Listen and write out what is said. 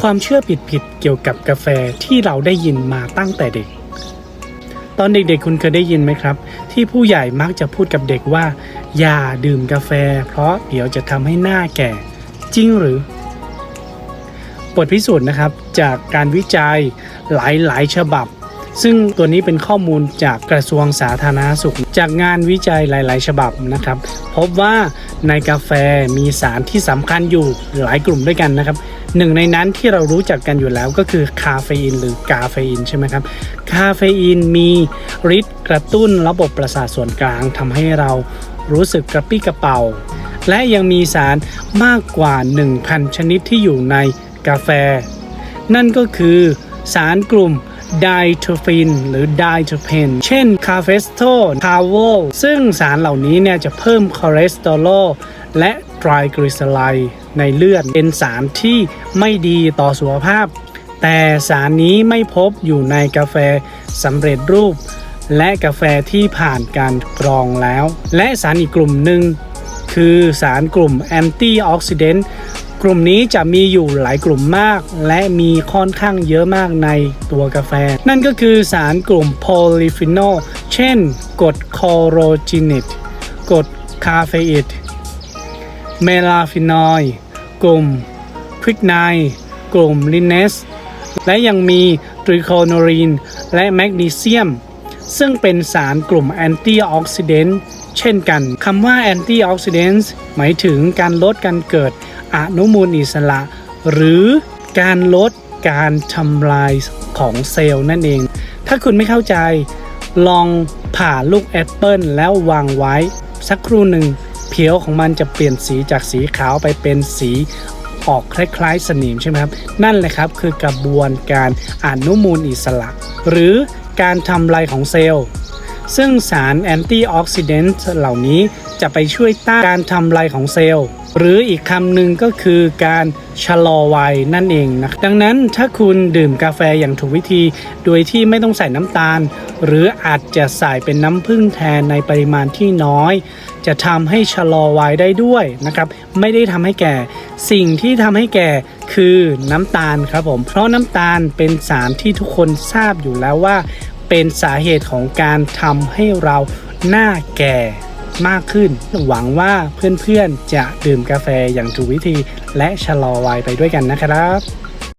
ความเชื่อผิดๆเกี่ยวกับกาแฟที่เราได้ยินมาตั้งแต่เด็ก ตอนเด็กๆคุณเคยได้ยินไหมครับ ที่ผู้ใหญ่มักจะพูดกับเด็กว่า อย่าดื่มกาแฟ เพราะเดี๋ยวจะทำให้หน้าแก่ จริงหรือบทพิสูจน์นะครับจากการวิจัยหลายๆ ฉบับ ซึ่งตัวนี้เป็นข้อมูลจากกระทรวงสาธารณสุข จากงานวิจัยหลาย ๆ ฉบับนะครับ พบว่าในกาแฟมีสารที่สำคัญอยู่หลายกลุ่มด้วยกันนะครับ หนึ่งในนั้นที่เรารู้จักกันอยู่แล้วก็คือคาเฟอีนหรือกาเฟอีนใช่ไหมครับ คาเฟอีนมีฤทธิ์กระตุ้นระบบประสาทส่วนกลางทำให้เรารู้สึกกระปี้กระเป๋า และยังมีสารมากกว่า 1,000 ชนิดที่อยู่ในกาแฟ นั่นก็คือสารกลุ่มไดโทฟินหรือไดโทเพนเช่นคาเฟสโตคาโวซึ่งสารเหล่านี้เนี่ยจะเพิ่มคอเลสเตอรอลและไตรกลีเซอไรด์ ในเลือด เป็นสารที่ไม่ดีต่อสุขภาพ แต่สารนี้ไม่พบอยู่ในกาแฟสำเร็จรูป และกาแฟที่ผ่านการกรองแล้ว และสารอีกกลุ่มหนึ่งคือสารกลุ่มแอนตี้ออกซิเดนต์กลุ่มนี้จะมีอยู่หลายกลุ่มมาก และมีค่อนข้างเยอะมากในตัวกาแฟ นั่นก็คือสารกลุ่มโพลีฟีนอลเช่นกรดคอโรจินิตกรดคาเฟอิดเมลาฟีนอยด์ กลุ่มควิกไนกลุ่มลินเนส และยังมีตริโคโนรีน และแมกนีเซียม ซึ่งเป็นสารกลุ่มแอนตี้ออกซิเดนต์เช่นกันคำว่าแอนตี้ออกซิเดนต์หมายถึงการลดการเกิดอนุมูลอิสระ หรือการลดการทำลายของเซลล์นั่นเอง ถ้าคุณไม่เข้าใจ ลองผ่าลูกแอปเปิลแล้ววางไว้ สักครู่หนึ่ง เพียวของมันจะเปลี่ยนสีจากสีขาวไปเป็นสีออกคล้ายๆ สนิมใช่ไหมครับนั่นแหละครับคือกระบวนการอนุมูลอิสระ หรือการทำลายของเซลล์ ซึ่งสารแอนตี้ออกซิเดนต์เหล่านี้จะไปช่วยต้านการทำลายของเซลล์ หรืออีกคำหนึ่งก็คือการชะลอวัยนั่นเองนะดังนั้นถ้าคุณดื่มกาแฟอย่างถูกวิธี โดยที่ไม่ต้องใส่น้ำตาล หรืออาจจะใส่เป็นน้ำผึ้งแทนในปริมาณที่น้อย จะทำให้ชะลอวัยได้ด้วยนะครับ ไม่ได้ทำให้แก่ สิ่งที่ทำให้แก่คือน้ำตาลครับผม เพราะน้ำตาลเป็นสารที่ทุกคนทราบอยู่แล้วว่า เป็นสาเหตุของการทำให้เราหน้าแก่มากขึ้น หวังว่าเพื่อนๆจะดื่มกาแฟอย่างถูกวิธี และชะลอวัยไปด้วยกันนะครับ